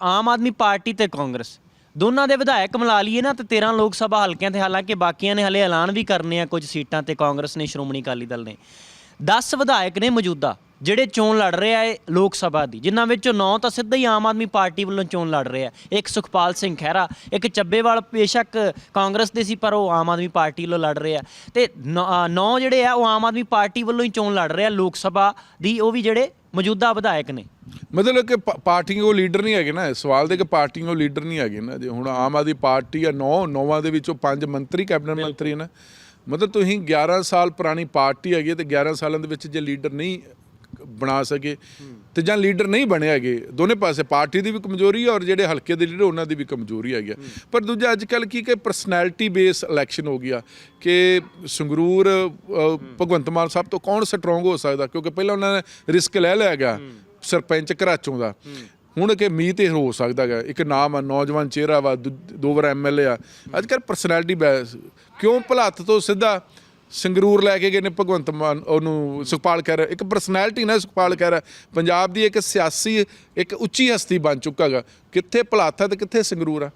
Aam Aadmi party ਤੇ ਕਾਂਗਰਸ। ਦੋਨਾਂ ਦੇ ਵਿਧਾਇਕ ਮਿਲਾ ਲਈਏ ਨਾ ਤੇ 13 ਲੋਕ ਸਭਾ ਹਲਕਿਆਂ ਤੇ, ਹਾਲਾਂਕਿ ਬਾਕੀਆਂ ਨੇ ਹਲੇ ਐਲਾਨ ਵੀ ਕਰਨੇ ਆ ਕੁਝ ਸੀਟਾਂ ਤੇ, ਕਾਂਗਰਸ ਨੇ, ਸ਼੍ਰੋਮਣੀ ਅਕਾਲੀ ਦਲ ਨੇ। 10 ਵਿਧਾਇਕ ਨੇ ਮੌਜੂਦਾ, ਜਿਹੜੇ ਚੋਣ ਲੜ ਰਹੇ ਆ ਲੋਕ ਸਭਾ ਦੀ, ਜਿਨ੍ਹਾਂ ਵਿੱਚੋਂ 9 ਤਾਂ ਸਿੱਧਾ ਹੀ ਆਮ ਆਦਮੀ ਪਾਰਟੀ ਵੱਲੋਂ ਚੋਣ ਲੜ ਰਹੇ ਆ। ਇੱਕ ਸੁਖਪਾਲ ਸਿੰਘ ਖਹਿਰਾ, ਇੱਕ ਚੱਬੇਵਾਲ ਬੇਸ਼ੱਕ ਕਾਂਗਰਸ ਦੇ ਸੀ, ਪਰ ਉਹ ਆਮ ਆਦਮੀ ਪਾਰਟੀ ਵੱਲੋਂ ਲੜ ਰਹੇ ਆ। ਤੇ 9 ਜਿਹੜੇ ਆ ਉਹ ਆਮ ਆਦਮੀ ਪਾਰਟੀ ਵੱਲੋਂ ਹੀ ਚੋਣ ਲੜ ਰਹੇ ਆ ਲੋਕ ਸਭਾ ਦੀ, ਉਹ ਵੀ ਜਿਹੜੇ ਮੌਜੂਦਾ ਵਿਧਾਇਕ ਨੇ। ਮਤਲਬ ਕਿ ਪਾ- ਪਾਰਟੀਆਂ ਉਹ ਲੀਡਰ ਨਹੀਂ ਹੈਗੇ ਨਾ ਸਵਾਲ ਦੇ ਕਿ ਪਾਰਟੀਆਂ ਉਹ ਲੀਡਰ ਨਹੀਂ ਹੈਗੇ ਨਾ। ਜੇ ਹੁਣ ਆਮ ਆਦਮੀ ਪਾਰਟੀ ਆ 9 ਨੌਵਾਂ ਦੇ ਵਿੱਚੋਂ ਪੰਜ ਮੰਤਰੀ ਕੈਬਨਿਟ ਮੰਤਰੀ ਨੇ। ਮਤਲਬ ਤੁਸੀਂ 11 ਸਾਲ ਪੁਰਾਣੀ ਪਾਰਟੀ ਹੈਗੀ ਤੇ 11 ਸਾਲਾਂ ਦੇ ਵਿੱਚ ਜੇ ਲੀਡਰ ਨਹੀਂ ਬਣਾ ਸਕੇ ਤੇ ਜਾਂ ਲੀਡਰ ਨਹੀਂ ਬਣੇ ਹੈਗੇ ਦੋਨੇ ਪਾਸੇ ਪਾਰਟੀ ਦੀ ਵੀ ਕਮਜ਼ੋਰੀ ਹੈ ਔਰ ਜਿਹੜੇ ਹਲਕੇ ਦੇ ਲੀਡਰ ਉਹਨਾਂ ਦੀ ਵੀ ਕਮਜ਼ੋਰੀ ਹੈਗੀ। ਪਰ ਦੂਜਾ ਅੱਜ ਕੱਲ ਕੀ ਕਿ ਪਰਸਨੈਲਿਟੀ ਬੇਸ ਇਲੈਕਸ਼ਨ ਹੋ ਗਿਆ ਕਿ ਸੰਗਰੂਰ ਭਗਵੰਤ ਮਾਨ ਸਾਹਿਬ ਤੋਂ ਕੌਣ ਸਟਰੋਂਗ ਹੋ ਸਕਦਾ? ਕਿਉਂਕਿ ਪਹਿਲਾਂ ਉਹਨਾਂ ਨੇ ਰਿਸਕ ਲੈ ਲਿਆ ਗਿਆ ਸਰਪੰਚ ਘਰਾਚੋਂ ਦਾ। ਹੁਣ ਕਿ ਮੀਂਹ ਤੇ ਹੋ ਸਕਦਾ ਹੈਗਾ ਇੱਕ ਨਾਮ ਆ, ਨੌਜਵਾਨ ਚਿਹਰਾ ਵਾ, ਦੁ, ਦੋ ਵਾਰ ਐਮਐਲਏ ਆ। ਅੱਜ ਕੱਲ ਪਰਸਨੈਲਿਟੀ ਬੇਸ ਕਿਉਂ ਭਲੱਤ ਤੋਂ ਸਿੱਧਾ ਸੰਗਰੂਰ ਲੈ ਕੇ ਗਏ ਨੇ ਭਗਵੰਤ ਮਾਨ, ਉਹਨੂੰ ਸੁਖਪਾਲ ਖਹਿਰਾ? ਇੱਕ ਪਰਸਨੈਲਿਟੀ ਨਾ ਸੁਖਪਾਲ ਖਹਿਰਾ। ਪੰਜਾਬ ਦੀ ਇੱਕ ਸਿਆਸੀ, ਇੱਕ ਉੱਚੀ ਹਸਤੀ ਬਣ ਚੁੱਕਾ ਹੈਗਾ ਕਿੱਥੇ ਭਲਾਥਾ ਤੇ ਕਿੱਥੇ ਸੰਗਰੂਰ ਆ?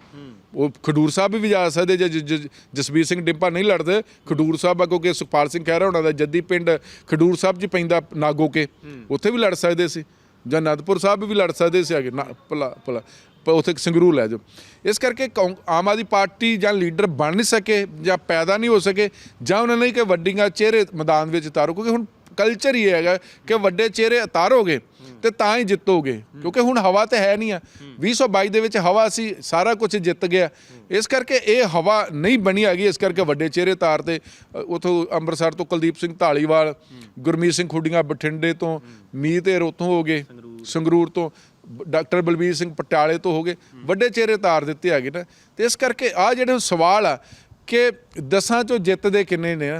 ਉਹ ਖਡੂਰ ਸਾਹਿਬ ਵੀ ਜਾ ਸਕਦੇ ਜੇ, ਜ- ਜ- ਜਸਬੀਰ ਸਿੰਘ ਡਿੰਪਾ ਨਹੀਂ ਲੜਦੇ। ਖਡੂਰ ਸਾਹਿਬ ਆ ਕਿਉਂਕਿ ਸੁਖਪਾਲ ਸਿੰਘ ਖਹਿਰਾ ਉਹਨਾਂ ਦਾ ਜੱਦੀ ਪਿੰਡ ਖਡੂਰ ਸਾਹਿਬ 'ਚ ਪੈਂਦਾ ਨਾਗੋ ਕੇ ਉੱਥੇ ਵੀ ਲੜ ਸਕਦੇ ਸੀ। ਜਾਂ ਅਨੰਦਪੁਰ ਸਾਹਿਬ ਵੀ ਲੜ ਸਕਦੇ ਸੀ ਅਗੇ, ਨਾ, ਭਲਾ ਭਲਾ, ਪਰ ਉੱਥੇ ਸੰਗਰੂਰ ਲੈ ਜਾਓ। ਇਸ ਕਰਕੇ ਕੌਂ- ਆਮ ਆਦਮੀ ਪਾਰਟੀ ਜਾਂ ਲੀਡਰ ਬਣ ਨਹੀਂ ਸਕੇ ਜਾਂ ਪੈਦਾ ਨਹੀਂ ਹੋ ਸਕੇ ਜਾਂ ਉਹਨਾਂ ਨੇ ਕਿ ਵੱਡੀਆਂ ਚਿਹਰੇ ਮੈਦਾਨ ਵਿੱਚ ਉਤਾਰੋ, ਕਿਉਂਕਿ ਹੁਣ ਕਲਚਰ ਹੀ ਹੈਗਾ ਕਿ ਵੱਡੇ ਚਿਹਰੇ ਉਤਾਰੋਗੇ ਤੇ ਤਾਂ ਹੀ ਜਿੱਤੋਗੇ। ਕਿਉਂਕਿ ਹੁਣ ਹਵਾ ਤੇ ਹੈ ਨਹੀਂ ਆ। 2022 ਦੇ ਵਿੱਚ ਹਵਾ ਸੀ, ਸਾਰਾ ਕੁਝ ਜਿੱਤ ਗਿਆ। ਇਸ ਕਰਕੇ ਇਹ ਹਵਾ ਨਹੀਂ ਬਣੀ ਹੈਗੀ, ਇਸ ਕਰਕੇ ਵੱਡੇ ਚਿਹਰੇ ਤਾਰ ਤੇ ਉਥੋਂ ਅੰਮ੍ਰਿਤਸਰ ਤੋਂ ਕੁਲਦੀਪ ਸਿੰਘ ਢਾਲੀਵਾਲ ਗੁਰਮੀਤ ਸਿੰਘ ਖੁੱਡੀਆਂ ਬਠਿੰਡੇ ਤੋਂ ਮੀਤ ਏਰ ਉੱਥੋਂ ਹੋ ਗਏ, ਸੰਗਰੂਰ ਤੋਂ ਬ- ਡਾਕਟਰ ਬਲਬੀਰ ਸਿੰਘ ਪਟਿਆਲੇ ਤੋਂ ਹੋ ਗਏ। ਵੱਡੇ ਚਿਹਰੇ ਤਾਰ ਦਿੱਤੇ ਹੈਗੇ ਨਾ। ਤੇ ਇਸ ਕਰਕੇ ਆ ਜਿਹੜੇ ਸਵਾਲ ਆ ਕਿ ਦਸਾਂ ਚੋਂ ਜਿੱਤਦੇ ਕਿੰਨੇ ਨੇ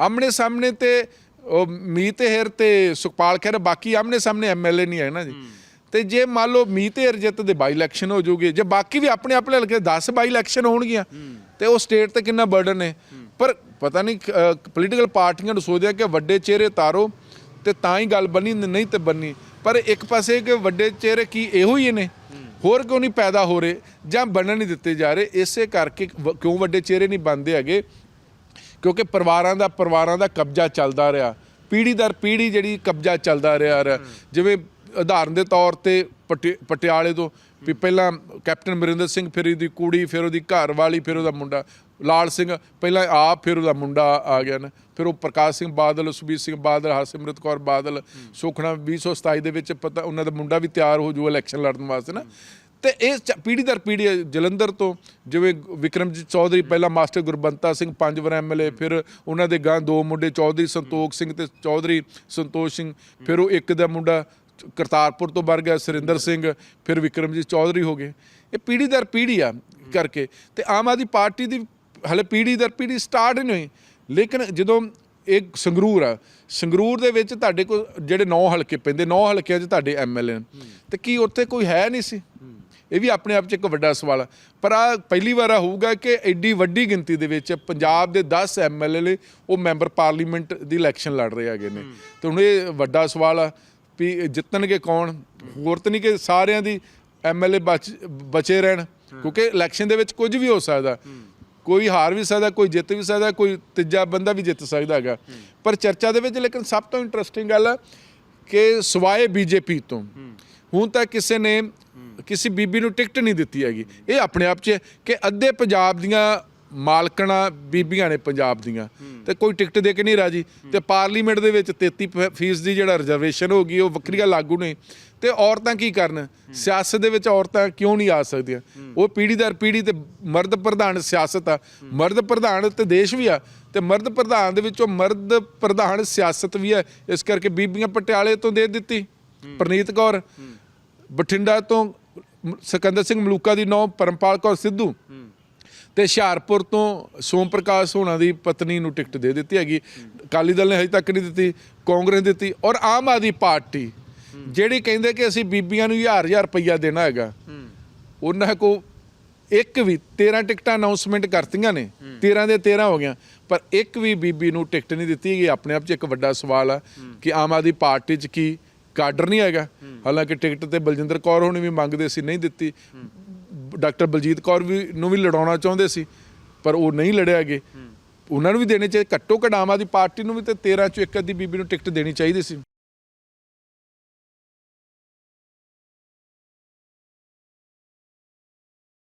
ਆਮਣੇ ਸਾਹਮਣੇ ਤੇ ਉਹ ਮੀਤ ਹੇਰ ਤੇ ਸੁਖਪਾਲ ਖਹਿਰਾ, ਬਾਕੀ ਆਮਣੇ ਸਾਹਮਣੇ ਐਮਐਲਏ ਨਹੀਂ ਹੈ ਨਾ ਜੀ। ਤੇ ਜੇ ਮੰਨ ਲਓ ਮੀਤ ਹੇਰ ਜਿੱਤ ਦੇ ਬਾਈ ਇਲੈਕਸ਼ਨ ਹੋ ਜੂਗੇ, ਜੇ ਬਾਕੀ ਵੀ ਆਪਣੇ ਆਪਣੇ ਹਲਕੇ 10 ਬਾਈ ਇਲੈਕਸ਼ਨ ਹੋਣਗੀਆਂ, ਤੇ ਉਹ ਸਟੇਟ ਤੇ ਕਿੰਨਾ ਬਰਡਨ ਹੈ ਪਰ ਪਤਾ ਨਹੀਂ ਪੋਲੀਟੀਕਲ ਪਾਰਟੀਆਂ ਨੂੰ ਸੋਚਦੇ ਆ ਕਿ ਵੱਡੇ ਚਿਹਰੇ ਤਾਰੋ ਤੇ ਤਾਂ ਹੀ ਗੱਲ ਬਣੀ, ਨਹੀਂ ਤੇ ਬੰਨੀ ਪਰ ਇੱਕ ਪਾਸੇ ਕਿ ਵੱਡੇ ਚਿਹਰੇ ਕੀ ਇਹੋ ਹੀ ਨੇ, ਹੋਰ ਕਿਉਂ ਨਹੀਂ ਪੈਦਾ ਹੋ ਰਹੇ ਜਾਂ ਬਣਨ ਨਹੀਂ ਦਿੱਤੇ ਜਾ ਰਹੇ, ਇਸੇ ਕਰਕੇ ਕਿਉਂ ਵੱਡੇ ਚਿਹਰੇ ਨਹੀਂ ਬਣਦੇ ਹੈਗੇ ਕਿਉਂਕਿ ਪਰਿਵਾਰਾਂ ਦਾ ਪਰਿਵਾਰਾਂ ਦਾ ਕਬਜ਼ਾ ਚੱਲਦਾ ਰਿਹਾ। ਪੀੜ੍ਹੀ ਦਰ ਪੀੜ੍ਹੀ ਜਿਹੜੀ ਕਬਜ਼ਾ ਚੱਲਦਾ ਰਿਹਾ ਰਿਹਾ। ਜਿਵੇਂ ਉਦਾਹਰਨ ਦੇ ਤੌਰ ਤੇ ਪਟਿ- ਪਟਿਆਲੇ ਤੋਂ ਵੀ ਪਹਿਲਾਂ ਕੈਪਟਨ ਅਮਰਿੰਦਰ ਸਿੰਘ ਫਿਰ ਉਹਦੀ ਕੁੜੀ, ਫਿਰ ਉਹਦੀ ਘਰ ਵਾਲੀ ਫਿਰ ਉਹਦਾ ਮੁੰਡਾ ਲਾਲ ਸਿੰਘ, ਪਹਿਲਾਂ ਆਪ ਫਿਰ ਉਹਦਾ ਮੁੰਡਾ ਆ ਗਿਆ ਨਾ। ਫਿਰ ਉਹ ਪ੍ਰਕਾਸ਼ ਸਿੰਘ ਬਾਦਲ ਸੁਖਬੀਰ ਸਿੰਘ ਬਾਦਲ, ਹਰਸਿਮਰਤ ਕੌਰ ਬਾਦਲ ਸੁਖਣਾ 2027 ਦੇ ਵਿੱਚ ਪਤਾ ਉਹਨਾਂ ਦਾ ਮੁੰਡਾ ਵੀ ਤਿਆਰ ਹੋ ਜੂ ਇਲੈਕਸ਼ਨ ਲੜਨ ਵਾਸਤੇ ਨਾ। ਤੇ ਇਹ ਚ- ਪੀੜ੍ਹੀ ਦਰ ਪੀੜ੍ਹੀ ਜਲੰਧਰ ਤੋਂ, ਜਿਵੇਂ ਵਿਕਰਮਜੀਤ ਚੌਧਰੀ, ਪਹਿਲਾਂ ਮਾਸਟਰ ਗੁਰਬੰਤਾ ਸਿੰਘ, ਪੰਜ ਵਾਰ ਐਮਐਲਏ ਫਿਰ ਉਹਨਾਂ ਦੇ ਗਾਂ ਦੋ ਮੁੰਡੇ, ਚੌਧਰੀ ਸੰਤੋਖ ਸਿੰਘ ਤੇ ਚੌਧਰੀ ਸੰਤੋਖ ਸਿੰਘ, ਫਿਰ ਉਹ ਇੱਕ ਦਾ ਮੁੰਡਾ ਕਰਤਾਰਪੁਰ ਤੋਂ ਵਰ ਗਿਆ, ਸੁਰਿੰਦਰ ਸਿੰਘ, ਫਿਰ ਵਿਕਰਮਜੀਤ ਚੌਧਰੀ ਹੋ ਗਏ। ਇਹ ਪੀੜ੍ਹੀ ਦਰ ਪੀੜ੍ਹੀ ਆ ਕਰਕੇ। ਤੇ ਆਮ ਆਦਮੀ ਪਾਰਟੀ ਦੀ ਹਲੇ ਪੀੜ੍ਹੀ ਦਰ ਪੀੜ੍ਹੀ ਸਟਾਰਟ ਨਹੀਂ ਹੋਈ। ਲੇਕਿਨ ਜਦੋਂ ਇਹ ਸੰਗਰੂਰ ਆ, ਸੰਗਰੂਰ ਦੇ ਵਿੱਚ ਤੁਹਾਡੇ ਕੋਲ ਜਿਹੜੇ 9 ਹਲਕੇ ਪੈਂਦੇ 9 ਹਲਕਿਆਂ 'ਚ ਤੁਹਾਡੇ ਐਮਐਲਏ ਤੇ ਕੀ ਉੱਥੇ ਕੋਈ ਹੈ ਨਹੀਂ ਸੀ? ਇਹ ਵੀ ਆਪਣੇ ਆਪ 'ਚ ਇੱਕ ਵੱਡਾ ਸਵਾਲ ਆ। ਪਰ ਆ ਪਹਿਲੀ ਵਾਰ ਆ ਹੋਊਗਾ ਕਿ ਐਡੀ ਵੱਡੀ ਗਿਣਤੀ ਦੇ ਵਿੱਚ ਪੰਜਾਬ ਦੇ 10 ਐਮਐਲਏ ਲਈ ਉਹ ਮੈਂਬਰ ਪਾਰਲੀਮੈਂਟ ਦੀ ਇਲੈਕਸ਼ਨ ਲੜ ਰਹੇ ਹੈਗੇ ਨੇ। ਤੇ ਹੁਣ ਇਹ ਵੱਡਾ ਸਵਾਲ ਆ ਵੀ ਜਿੱਤਣਗੇ ਕੌਣ? ਹੋਰ ਤਾਂ ਨਹੀਂ ਕਿ ਸਾਰਿਆਂ ਦੀ ਐਮਐਲਏ ਬਚੇ ਰਹਿਣ। ਕਿਉਂਕਿ ਇਲੈਕਸ਼ਨ ਦੇ ਵਿੱਚ ਕੁਝ ਵੀ ਹੋ ਸਕਦਾ। ਕੋਈ ਹਾਰ ਵੀ ਸਕਦਾ, ਕੋਈ ਜਿੱਤ ਵੀ ਸਕਦਾ, ਕੋਈ ਤੀਜਾ ਬੰਦਾ ਵੀ ਜਿੱਤ ਸਕਦਾ ਹੈਗਾ। ਪਰ ਚਰਚਾ ਦੇ ਵਿੱਚ ਲੇਕਿਨ ਸਭ ਤੋਂ ਇੰਟਰਸਟਿੰਗ ਗੱਲ ਆ ਕਿ ਸਵਾਏ ਬੀਜੇਪੀ ਤੋਂ। ਹੁਣ ਤੱਕ ਕਿਸੇ ਨੇ ਕਿਸੇ ਬੀਬੀ ਨੂੰ ਟਿਕਟ ਨਹੀਂ ਦਿੱਤੀ ਹੈਗੀ। ਇਹ ਆਪਣੇ ਆਪ 'ਚ ਕਿ ਅੱਧੇ ਪੰਜਾਬ ਦੀਆਂ ਮਾਲਕਣਾ ਬੀਬੀਆਂ ਨੇ ਪੰਜਾਬ ਦੀਆਂ। ਤੇ ਕੋਈ ਟਿਕਟ ਦੇ ਕੇ ਨਹੀਂ ਰਾਜੀ। ਤੇ ਪਾਰਲੀਮੈਂਟ ਦੇ ਵਿੱਚ 33 ਫੀਸ ਦੀ ਜਿਹੜਾ ਰਿਜ਼ਰਵੇਸ਼ਨ ਹੋ ਗਈ ਉਹ ਵੱਖਰੀਆਂ ਲਾਗੂ ਨੇ। ਤੇ ਔਰਤਾਂ ਕੀ ਕਰਨ? ਸਿਆਸਤ ਦੇ ਵਿੱਚ ਔਰਤਾਂ ਕਿਉਂ ਨਹੀਂ ਆ ਸਕਦੀਆਂ? ਉਹ ਪੀੜ੍ਹੀ ਦਰ ਪੀੜ੍ਹੀ ਤੇ ਮਰਦ ਪ੍ਰਧਾਨ ਸਿਆਸਤ ਆ। ਮਰਦ ਪ੍ਰਧਾਨ ਤੇ ਦੇਸ਼ ਵੀ ਆ। ਤੇ ਮਰਦ ਪ੍ਰਧਾਨ ਦੇ ਵਿੱਚੋਂ ਮਰਦ ਪ੍ਰਧਾਨ ਸਿਆਸਤ ਵੀ ਹੈ ਇਸ ਕਰਕੇ ਬੀਬੀਆਂ ਪਟਿਆਲੇ ਤੋਂ ਦੇ ਦਿੱਤੀ। ਪ੍ਰਨੀਤ ਕੌਰ ਬਠਿੰਡਾ ਤੋਂ ਸਿਕੰਦਰ ਸਿੰਘ ਮਲੂਕਾ ਦੀ ਨੌ ਪਰਮਪਾਲ ਕੌਰ ਸਿੱਧੂ। ਤੇ ਹੁਸ਼ਿਆਰਪੁਰ ਤੋਂ ਸੋਮ ਪ੍ਰਕਾਸ਼ ਹੋਣਾ ਦੀ ਪਤਨੀ ਨੂੰ ਟਿਕਟ ਦੇ ਦਿੱਤੀ ਹੈਗੀ। ਅਕਾਲੀ ਦਲ ਨੇ ਹਜੇ ਤੱਕ ਨਹੀਂ ਦਿੱਤੀ ਕਾਂਗਰਸ ਨੇ ਦਿੱਤੀ ਔਰ ਆਮ ਆਦਮੀ ਪਾਰਟੀ ਜਿਹੜੀ ਕਹਿੰਦੇ ਕਿ ਅਸੀਂ ਬੀਬੀਆਂ ਨੂੰ ਹਜ਼ਾਰ ਹਜ਼ਾਰ ਰੁਪਈਆ ਦੇਣਾ ਹੈਗਾ ਉਹਨਾਂ ਕੋ ਇੱਕ ਵੀ 13 ਟਿਕਟਾਂ ਅਨਾਉਂਸਮੈਂਟ ਕਰਤੀਆਂ ਨੇ 13 ਦੇ 13 ਹੋ ਗਿਆ ਪਰ ਇੱਕ ਵੀ ਬੀਬੀ ਨੂੰ ਟਿਕਟ ਨਹੀਂ ਦਿੱਤੀ ਗਈ ਆਪਣੇ ਆਪ 'ਚ ਇੱਕ ਵੱਡਾ ਸਵਾਲ ਆ ਕਿ ਆਮ ਆਦਮੀ ਪਾਰਟੀ 'ਚ ਕੀ ਕਾਡਰ ਨਹੀਂ ਹੈਗਾ। ਹਾਲਾਂਕਿ ਟਿਕਟ ਤੇ ਬਲਜਿੰਦਰ ਕੌਰ ਹੋਣੀ ਵੀ ਮੰਗਦੇ ਸੀ ਨਹੀਂ ਦਿੱਤੀ। ਡਾਕਟਰ ਬਲਜੀਤ ਕੌਰ ਵੀ ਨੂੰ ਵੀ ਲੜਾਉਣਾ ਚਾਹੁੰਦੇ ਸੀ ਪਰ ਉਹ ਨਹੀਂ ਲੜਿਆਗੇ ਉਹਨਾਂ ਨੂੰ ਵੀ ਦੇਣੇ ਚਾਹੀਦੇ ਘੱਟੋ ਘੱਟ ਆਮ ਆਦਮੀ ਪਾਰਟੀ ਨੂੰ ਵੀ ਤੇ 13 ਚੋਂ ਇੱਕ ਅੱਧੀ ਬੀਬੀ ਨੂੰ ਟਿਕਟ ਦੇਣੀ ਚਾਹੀਦੀ ਸੀ।